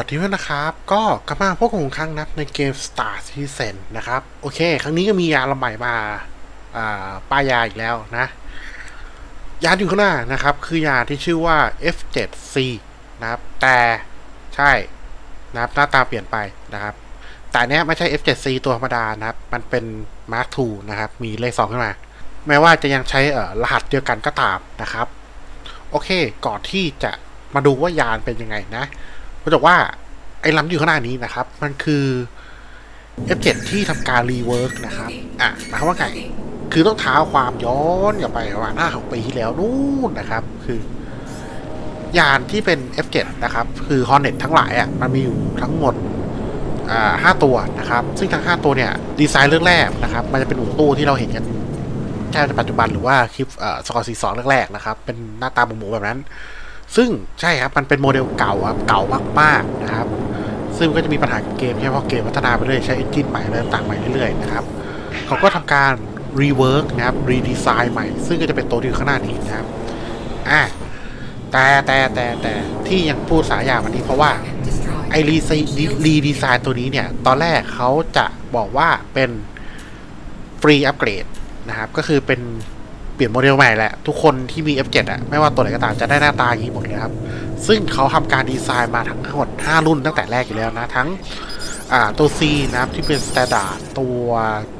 สวัสดีเพื่อนนะครับ ก็กลับมาพบกับผมอีกครั้งนะในเกม Star Citizen นะครับ โอเค ครั้งนี้ก็มียาลำใหม่มาอ่าป้ายยาอีกแล้วนะ ยาอยู่ข้างหน้านะครับ คือยาที่ชื่อว่า F7C นะครับ แต่ใช่นะครับหน้าตาเปลี่ยนไปนะครับ แต่เนี้ยไม่ใช่ F7C ตัวธรรมดานะครับ มันเป็น Mark II นะครับ มีเลข2ขึ้นมา แม้ว่าจะยังใช้เอ่อรหัสเดียวกันก็ตามนะครับ โอเค ก่อนที่จะมาดูว่ายานเป็นยังไงนะ ก็จะว่าไอ้ลำที่อยู่ข้างหน้านี้นะครับ มันคือ F7 ที่ทำการรีเวิร์กนะครับ อะหมายความว่าไงคือต้องเท้าความย้อนกลับไปประมาณห้าของปีที่แล้วนู่นนะครับ คือยานที่เป็น F7 นะครับ คือ Hornet ทั้งหลายอะมันมีอยู่ทั้งหมดอ่าห้าตัวนะครับ ซึ่งทั้งห้าตัวเนี่ยดีไซน์เรื่องแรกนะครับ มันจะเป็นอู่ตู้ที่เราเห็นกันแค่ในปัจจุบันหรือว่าคลิปเอ่อสกอร์ซีสองแรกๆนะครับ เป็นหน้าตาหมูๆแบบนั้น ซึ่งใช่ครับมันเป็นโมเดลเก่าครับเก่ามากๆนะครับ ซึ่งก็จะมีปัญหากับเกมใช่เพราะเกมพัฒนาไปเรื่อยใช้เอนจินใหม่อะไรต่างใหม่เรื่อยๆนะครับเขาก็ทำการรีเวิร์กนะครับรีดีไซน์ใหม่ ซึ่งก็จะเป็นตัวที่ข้างหน้านี้นะครับอ่าแต่แต่แต่แต่ที่ยังพูดสายอย่างวันนี้เพราะว่าไอรีไซรีดีไซน์ตัวนี้เนี่ย ตอนแรกเขาจะบอกว่าเป็นฟรีอัปเกรดนะครับ ก็คือเป็น ลี่ยนโมเดลใหม่แหละทุกคนที่มี F7 อะไม่ว่าตัวไหนก็ตามจะได้หน้าตาอย่างนี้หมดเลยครับ ซึ่งเขาทำการดีไซน์มาทั้งหมด 5 รุ่นตั้งแต่แรกอยู่แล้วนะ ทั้งตัว C นะครับที่เป็น Standard ตัว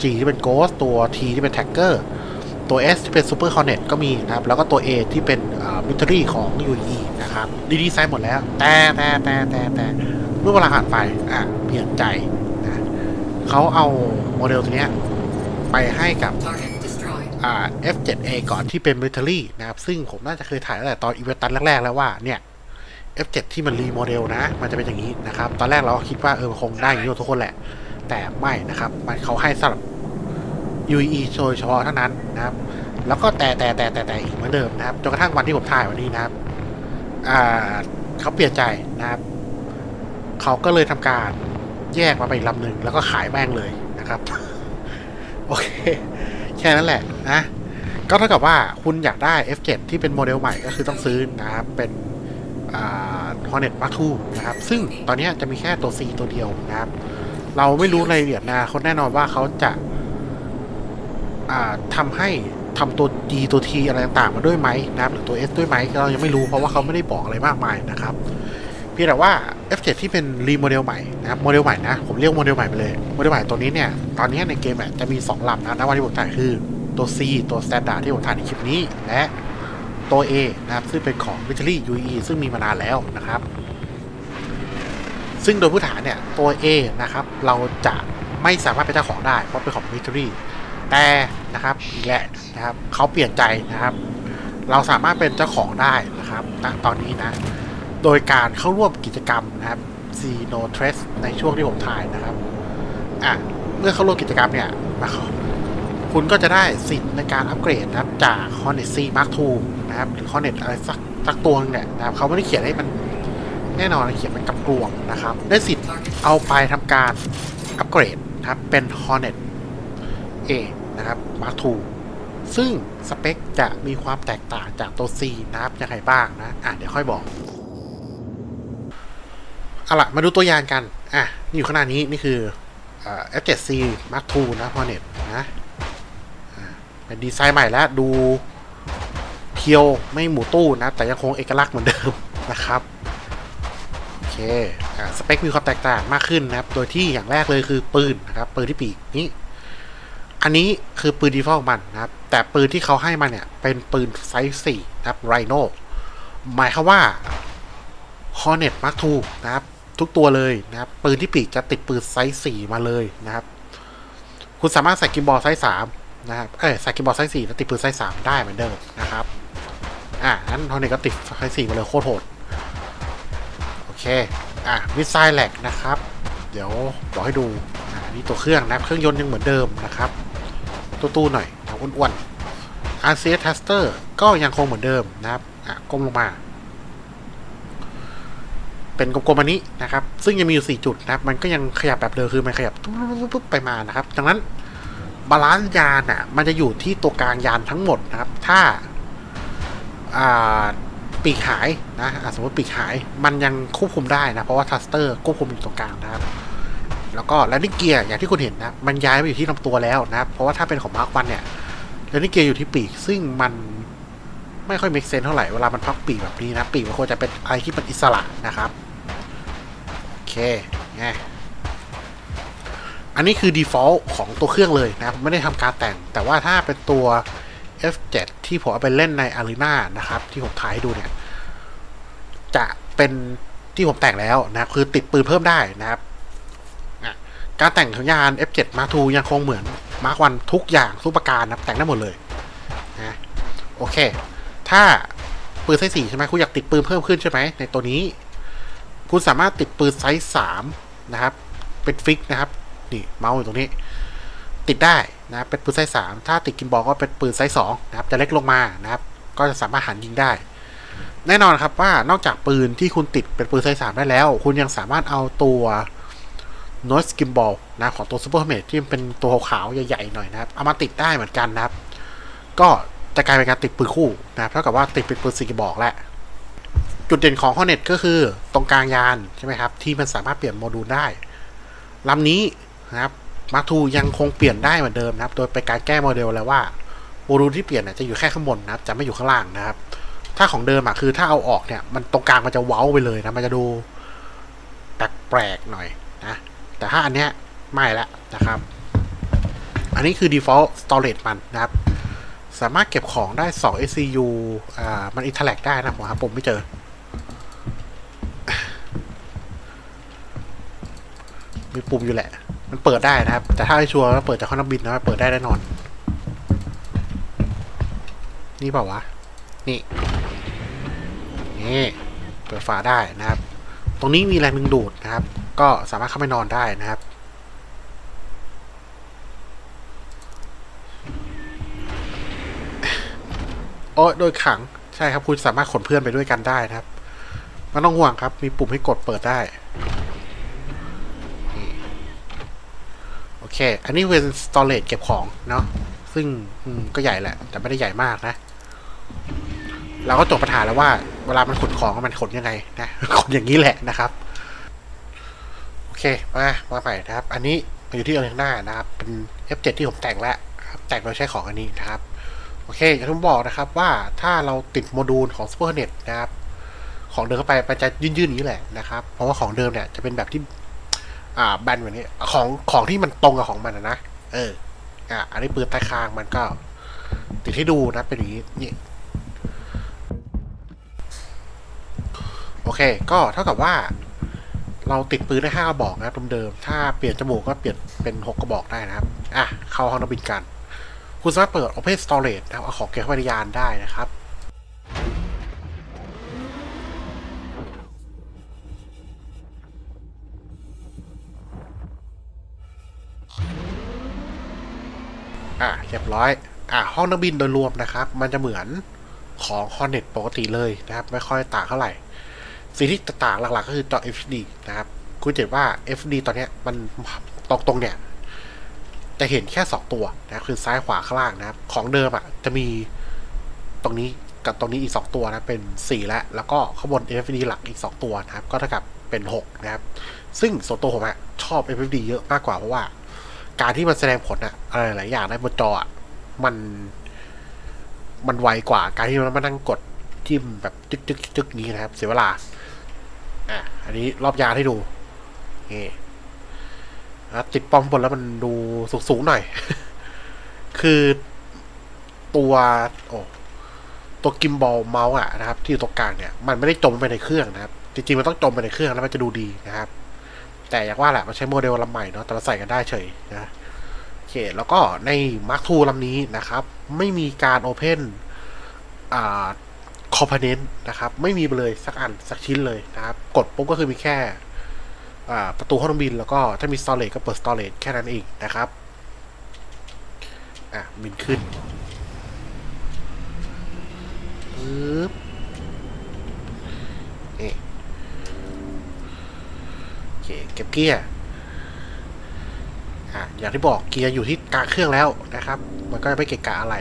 G ที่เป็น Ghost ตัว T ที่เป็น Tracker ตัว S ที่เป็น Super Hornet ก็มีนะครับ แล้วก็ตัว A ที่เป็นอ่า Military ของ UE นะครับดีดีไซน์หมดแล้ว แต่แต่แต่แต่แต่เมื่อเวลาผ่านไปอะเปลี่ยนใจนะเขาเอาโมเดลตัวเนี้ยไปให้กับ อ่า F7A ก่อนที่เป็น military นะครับ ซึ่งผมน่าจะเคยถ่ายตั้งแต่ตอนอีเวนตันแรกๆแล้วว่าเนี่ย F7 ที่มันรีโมเดลนะ มันจะเป็นอย่างนี้นะครับ ตอนแรกเราก็คิดว่าเออคงได้อย่างนี้ทุกคนแหละ แต่ไม่นะครับ มันเขาให้สำหรับ UE โดยเฉพาะเท่านั้นนะครับ แล้วก็แต่แต่แต่แต่แต่อีกเหมือนเดิมนะครับ จนกระทั่งวันที่ผมถ่ายวันนี้นะครับ อ่าเขาเปลี่ยนใจนะครับ เขาก็เลยทำการแยกมาไปลำหนึ่งแล้วก็ขายแม่งเลยนะครับ โอเค แค่นั้นแหละนะก็เท่ากับว่าคุณอยากได้ F7 ที่เป็นโมเดลใหม่ก็คือต้องซื้อนะครับ เป็นฮอ่า Hornet Mark II นะครับ ซึ่งตอนนี้จะมีแค่ตัว C ตัวเดียวนะครับ เราไม่รู้รายละเอียดนะเขาแน่นอนว่าเขาจะาทำให้ทำตัว D ตัว T อะไรต่างๆมาด้วยไหมนะครับหรือตัว S ด้วยไหมเรายังไม่รู้เพราะว่าเขาไม่ได้บอกอะไรมากมายนะครับ พียงแต่ว่า F7 ที่เป็นรีโมเดลใหม่นะครับโมเดลใหม่นะ ผมเรียกโมเดลใหม่ไปเลยโมเดลใหม่ตัวนี้เนี่ย ตอนนี้ในเกมจะมี 2ลำนะณวันที่ผมถ่ายคือตัว C ตัว Standard ที่ผมถ่ายในคลิปนี้ และตัว A นะครับ ซึ่งเป็นของ v i t a l y UE ซึ่งมีมานานแล้วนะครับ ซึ่งโดยพื้นฐานเนี่ย ตัว A นะครับ เราจะไม่สามารถเป็นเจ้าของได้ เพราะเป็นของ v i t a l y แต่นะครับอีกแหละนะครับเขาเปลี่ยนใจนะครับ เราสามารถเป็นเจ้าของได้นะครับณตอนนี้นะ โดยการเข้าร่วมกิจกรรมนะครับ z n o t r e s ในช่วงที่ผมถ่ายนะครับอะเมื่อเข้าร่วมกิจกรรมเนี่ยคุณก็จะได้สิทธิ์ในการอัปเกรดนะครับ จาก Hornet C Mark II นะครับ หรือ Hornet อะไรสักสักตัวนึงเนี่ยนะครับเขาไม่ได้เขียนให้มันแน่นอนเขียนเป็นกับกลวงนะครับ ได้สิทธิ์เอาไปทำการอัปเกรดนะครับ เป็น Hornet A นะครับ Mark II ซึ่งสเปคจะมีความแตกต่างจากตัว C นะครับยังไงบ้างนะ อะเดี๋ยวค่อยบอก เอาล่ะมาดูตัวอย่างกัน อะ นี่อยู่ข้างหน้านี้นี่คือ F7C Mark II นะ Hornet นะเป็นดีไซน์ใหม่แล้วดูเพียวไม่หมูตู้นะ แต่ยังคงเอกลักษณ์เหมือนเดิมนะครับโอเคอ่าสเปคมีความแตกต่างมากขึ้นนะครับ โดยที่อย่างแรกเลยคือปืนนะครับ ปืนที่ปีกนี้ อันนี้คือปืนดีฟอลต์ของมันนะครับ แต่ปืนที่เขาให้มาเนี่ย เป็นปืนไซส์4นะครับไรโนหมายความว่า Hornet Mark II นะครับ ทุกตัวเลยนะครับ ปืนที่ปีกจะติดปืนไซส์4มาเลยนะครับ คุณสามารถใส่กิมบอลไซส์3นะครับ เอ้ยใส่กิมบอลไซส์4แล้วติดปืนไซส์3ได้เหมือนเดิมนะครับ อะงั้น Hornet ก็ติดไซส์4มาเลยโคตรโหด โอเค อะมิสไซล์แหลกนะครับ เดี๋ยวบอกให้ดูอ่านี่ตัวเครื่องนะเครื่องยนต์ยังเหมือนเดิมนะครับ ตู้ๆหน่อยอ้วนๆ RCS Taster ก็ยังคงเหมือนเดิมนะครับ อะก้มลงมา เป็นกลมๆอันนี้นะครับ ซึ่งยังมีอยู่ 4 จุดนะครับ มันก็ยังขยับแบบเดิมคือมันขยับปุ๊บไปมานะครับ ดังนั้นบาลานซ์ยานอะ มันจะอยู่ที่ตัวกลางยานทั้งหมดนะครับ ถ้าปีกหายนะสมมติปีกหาย มันยังควบคุมได้นะ เพราะว่าทัสเตอร์ควบคุมอยู่ตรงกลางนะครับ แล้วก็แลนดิ้งเกียร์อย่างที่คุณเห็นนะ มันย้ายไปอยู่ที่ลำตัวแล้วนะครับ เพราะว่าถ้าเป็นของมาร์ควันเนี่ยแลนดิ้งเกียร์อยู่ที่ปีก ซึ่งมันไม่ค่อย make sense เท่าไหร่ เวลามันพักปีกแบบนี้นะ ปีกมันควรจะเป็นอะไรที่เป็นอิสระนะครับ เคไงอันนี้คือ default ของตัวเครื่องเลยนะครับไม่ได้ทำการแต่ง แต่ว่าถ้าเป็นตัว F7 ที่ผมเอาไปเล่นใน Arena นะครับ ที่ผมถ่ายให้ดูเนี่ย จะเป็นที่ผมแต่งแล้วนะค,คือติดปืนเพิ่มได้นะครับอะการแต่งของยาน F7 Mark II ยังคงเหมือน Mark 1ทุกอย่างทุกประการนะแต่งได้หมดเลยนะโอเค ถ้าปืนไซส์4ใช่ไหมคุณอยากติดปืนเพิ่มขึ้นใช่ไหมในตัวนี้ คุณสามารถติดปืนไซส์3นะครับ เป็นฟิกนะครับ นี่เมาส์อยู่ตรงนี้ ติดได้นะครับเป็นปืนไซส์สามถ้าติดกินบอลก็เป็นปืนไซส์สองนะครับจะเล็กลงมานะครับ ก็จะสามารถหันยิงได้ แน่นอนครับว่านอกจากปืนที่คุณติดเป็นปืนไซส์สามได้แล้ว คุณยังสามารถเอาตัว noise gimbal นะของตัว super helmet ที่เป็นตัวขาวๆใหญ่ๆหน่อยนะครับเอามาติดได้เหมือนกันนะครับ ก็จะกลายเป็นการติดปืนคู่นะครับเท่ากับว่าติดเป็นปืนสี่กระบอกแหละ จุดเด่นของ Hornet ก็คือตรงกลางยานใช่ไหมครับ ที่มันสามารถเปลี่ยนโมดูลได้ลำนี้นะครับมาร์ทูยังคงเปลี่ยนได้เหมือนเดิมนะครับ โดยเป็นการแก้โมเดลแล้วว่าโมดูลที่เปลี่ยนน่ะจะอยู่แค่ข้างบนนะครับ จะไม่อยู่ข้างล่างนะครับ ถ้าของเดิมอะคือถ้าเอาออกเนี่ยมันตรงกลางมันจะเว้าไปเลยนะมันจะดูแปลกๆหน่อยนะแต่ถ้าอันเนี้ยไม่ละนะครับ อันนี้คือ default storage มันนะครับ สามารถเก็บของได้ 2 SCU อ่า มัน interact ได้นะผมหาปุ่มไม่เจอ มีปุ่มอยู่แหละ มันเปิดได้นะครับ แต่ถ้าให้ชัวร์ก็เปิดจากข้างนอกบินนะเปิดได้แน่นอน นี่เปล่าวะ นี่ นี่ เปิดฝาได้นะครับ ตรงนี้มีแรงดึงดูดนะครับ ก็สามารถเข้าไปนอนได้นะครับโอ้โดยขัง ใช่ครับ คุณสามารถขนเพื่อนไปด้วยกันได้นะครับไมันต้องห่วงครับ มีปุ่มให้กดเปิดได้ โอ เค อันนี้เป็น storage เก็บของเนาะ ซึ่งก็ใหญ่แหละ แต่ไม่ได้ใหญ่มากนะ เราก็จบปัญหาแล้วว่า เวลามันขนของมันขนยังไงนะ ขนอย่างนี้แหละนะครับ โอเค มามาใหม่นะครับ อันนี้มาอยู่ที่เอ r ร n a นะครับ เป็น F7 ที่ผมแต่งแล้วแต่งโดยใช้ของอันนี้นะครับ โอเคอย่างที่ผมบอกนะครับว่าถ้าเราติดโมดูลของ SuperNet นะครับ ของเดิมเข้าไปมันจะยื่นๆอย่างนี้แหละนะครับ เพราะว่าของเดิมเนี่ยจะเป็นแบบที่ อ่าแบนแบบนี้ของของที่มันตรงกับของมันนะนะเออ อ่าอันนี้ปืนใต้คางมันก็ติดให้ดูนะเป็นอย่างนี้นี่โอเค ก็เท่ากับว่า เราติดปืนได้ห้ากระบอกนะครับเดิมๆถ้าเปลี่ยนจมูกก็เปลี่ยนเป็นหกกระบอกได้นะครับ อะ เข้าห้องนักบินกัน คุณสามารถเปิด Open Storage นะครับเอาของเก็บไว้ในยานได้นะครับ อะเรียบร้อย อะห้องนักบินโดยรวมนะครับ มันจะเหมือนของ Hornet ปกติเลยนะครับ ไม่ค่อยต่างเท่าไหร่ สิ่งที่ต่างหลักๆ ก็คือจอ FD นะครับ คุณเห็นว่า FD ตอนนี้มันตรงตรงๆเนี่ย จะเห็นแค่ 2 ตัวนะค,คือซ้ายขวาข้างล่างนะครับ ของเดิมอะจะมีตรงนี้กับตรงนี้อีก 2 ตัวนะเป็น 4 แล้ว แล้วก็ข้างบน FD หลักอีก 2 ตัวนะครับ ก็เท่ากับเป็น 6 นะครับ ซึ่งส่วนตัวผมอะชอบ FD เยอะมากกว่าเพราะว่า การที่มันแสดงผลอะอะไรหลายอย่างได้บนจออะมัน มันไวกว่า การที่มันมานั่งกดจิ้มแบบจึ๊กจึกจึกนี้นะครับ เสียเวลา อะ อันนี้รอบยาให้ดูนี่นะติดป้อมบนแล้วมันดูสูงสูงๆหน่อย คือตัวโอ้ตัวกิมบอลเมาส์อะนะครับ ที่อยู่ตรงกลางเนี่ย มันไม่ได้จมไปในเครื่องนะครับ จริงๆ มันต้องจมไปในเครื่องแล้วมันจะดูดีนะครับ แต่อย่างว่าแหละมันใช้โมเดลลำใหม่เนาะแต่เราใส่กันได้เฉยนะโอเคแล้วก็ใน Mark II ลำนี้นะครับ ไม่มีการ Open อ่า Component นะครับ ไม่มีไปเลยสักอันสักชิ้นเลยนะครับ กดปุ๊บก็คือมีแค่อ่าประตูห้องบิน แล้วก็ถ้ามี storage ก็เปิด storage แค่นั้นเองนะครับ อะบินขึ้นปึ๊บนี่โอ เคเก็บเกียร์อะอย่างที่บอกเกียร์อยู่ที่กลางเครื่องแล้วนะครับ มันก็จะไม่เกะกะอะไร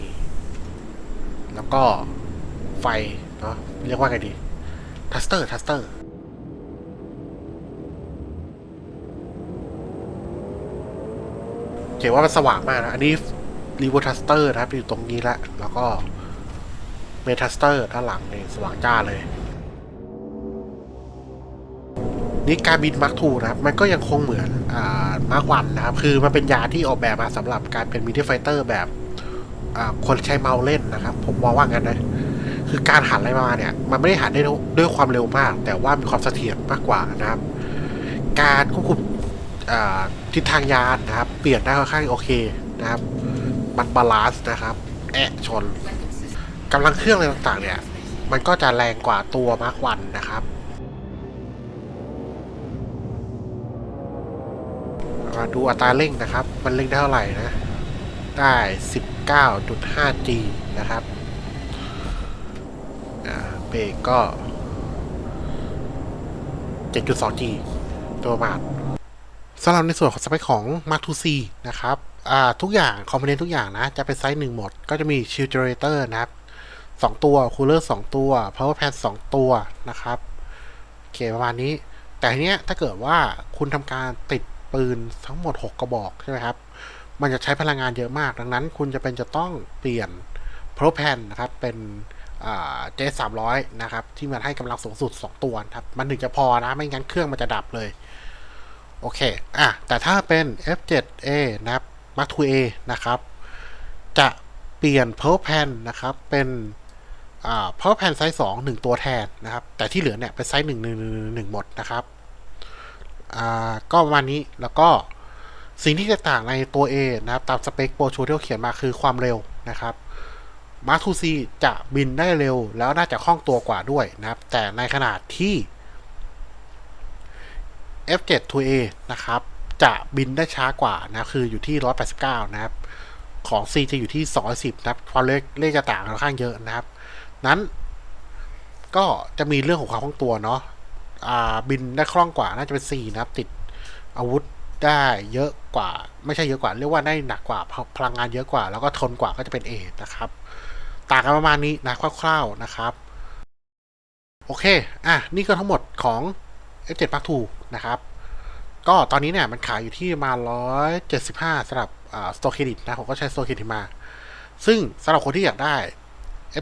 นี่แล้วก็ไฟเนาะเรียกว่าไงดีทัสเตอร์ทัสเตอร์เขียนว่ามันสว่างมากนะ อันนี้รีโวทัสเตอร์นะครับอยู่ตรงนี้ละ แล้วก็เมทัสเตอร์ด้านหลังนี่สว่างจ้าเลย นี่การบินมาร์คทูนะครับ มันก็ยังคงเหมือนอมาร์ควันนะครับ คือมันเป็นยาที่ออกแบบมาสำหรับการเป็นมิดไฟเตอร์แบบคนใช้เมาเล่นนะครับ ผมมองว่างั้นนะ คือการหันอะไรมาเนี่ย มันไม่ได้หันได้ด้วยความเร็วมาก แต่ว่ามีความเสถียรมากกว่านะครับ การควบคุมทิศทางยานนะครับ เปลี่ยนได้ค่อนข้างโอเคนะครับ มันบาลานซ์นะครับ แอะชนกำลังเครื่องอะไรต่างๆเนี่ย มันก็จะแรงกว่าตัวมาร์ควันนะครับ ดูอัตราเร่งนะครับ มันเร่งได้เท่าไหร่นะ ได้ 19.5G นะครับอ่าเบรกก็ 7.2G ตัวมาณสำหรับในส่วนของสเปคของ Mark II C นะครับอ่าทุกอย่างคอมโพเนนต์ทุกอย่างนะ จะเป็นไซส์หนึ่งหมด ก็จะมี Shield Generator นะครับ2ตัว Cooler 2ตัว Power Pad 2ตัวนะครับโอเคประมาณนี้ แต่เนี้ยถ้าเกิดว่าคุณทำการติด ปืนทั้งหมด 6 กระบอกใช่ไหมครับ มันจะใช้พลังงานเยอะมาก ดังนั้นคุณจะเป็นจะต้องเปลี่ยน Pro Pan นะครับ เป็นเจสามร้อยนะครับ ที่มันให้กำลังสูงสุด 2 ตัวครับ มันถึงจะพอนะ ไม่งั้นเครื่องมันจะดับเลย โอเค อะ แต่ถ้าเป็น F7A นะครับ Mark IIA นะครับ จะเปลี่ยน Power Pan นะครับ เป็นอ่า Power Pan ไซส์2 1ตัวแทนนะครับ แต่ที่เหลือเนี่ยเป็นไซส์1 1 1 1หนึ่งหนึ่งหมดนะครับ ก็ประมาณนี้แล้วก็สิ่งที่จะต่างในตัว A นะครับตามสเปคโปรชูที่เขาเขียนมาคือความเร็วนะครับมาร์ค 2C จะบินได้เร็วแล้วน่าจะคล่องตัวกว่าด้วยนะครับ แต่ในขนาดที่ F7 2A นะครับ จะบินได้ช้ากว่านะคืออยู่ที่ 189 นะครับ ของ C จะอยู่ที่ 210 นะครับความเลขเลขจะต่างค่อนข้างเยอะนะครับ นั้นก็จะมีเรื่องของความคล่องตัวเนาะ บินได้คล่องกว่าน่าจะเป็น C นะครับ ติดอาวุธได้เยอะกว่า ไม่ใช่เยอะกว่า เรียกว่าได้หนักกว่าพลังงานเยอะกว่า แล้วก็ทนกว่าก็จะเป็น A นะครับ ต่างกันประมาณนี้นะคร่าวๆนะครับ โอเค อะ นี่ก็ทั้งหมดของ F7 Mark II นะครับ ก็ตอนนี้เนี่ยมันขายอยู่ที่ประมา 175สำหรับอ่า Store Credit นะ ผมก็ใช้ Store Credit มา ซึ่งสำหรับคนที่อยากได้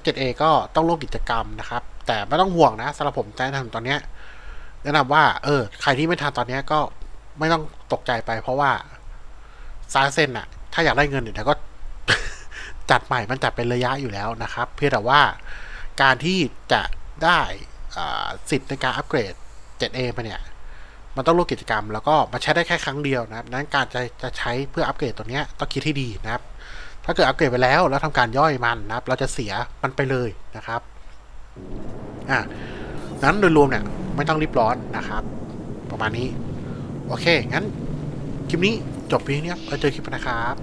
F7A ก็ต้องร่วมกิจกรรมนะครับ แต่ไม่ต้องห่วงนะสำหรับผมแนะนำตอนเนี้ย แนะนำว่า เออ ใครที่ไม่ทันตอนเนี้ยก็ไม่ต้องตกใจไป เพราะว่าซาเซนอะถ้าอยากได้เงินเดี๋ยวก็จัดใหม่มันจัดเป็นระยะอยู่แล้วนะครับ เพียงแต่ว่าการที่จะได้สิทธิ์ในการอัปเกรด 7A มาเนี่ย มันต้องร่วมกิจกรรม แล้วก็มันใช้ได้แค่ครั้งเดียวนะครับ นั้นการจะจะใช้เพื่ออัปเกรดตัวเนี้ยต้องคิดให้ดีนะครับ ถ้าเกิดอัปเกรดไปแล้วแล้วทำการย่อยมันนะครับ เราจะเสียมันไปเลยนะครับ อะ นั้นโดยรวมเนี่ยไม่ต้องรีบร้อนนะครับ ประมาณนี้ โอเค งั้น คลิปนี้จบเพียงเนี้ครับเราเจอคลิปหน้านะครับ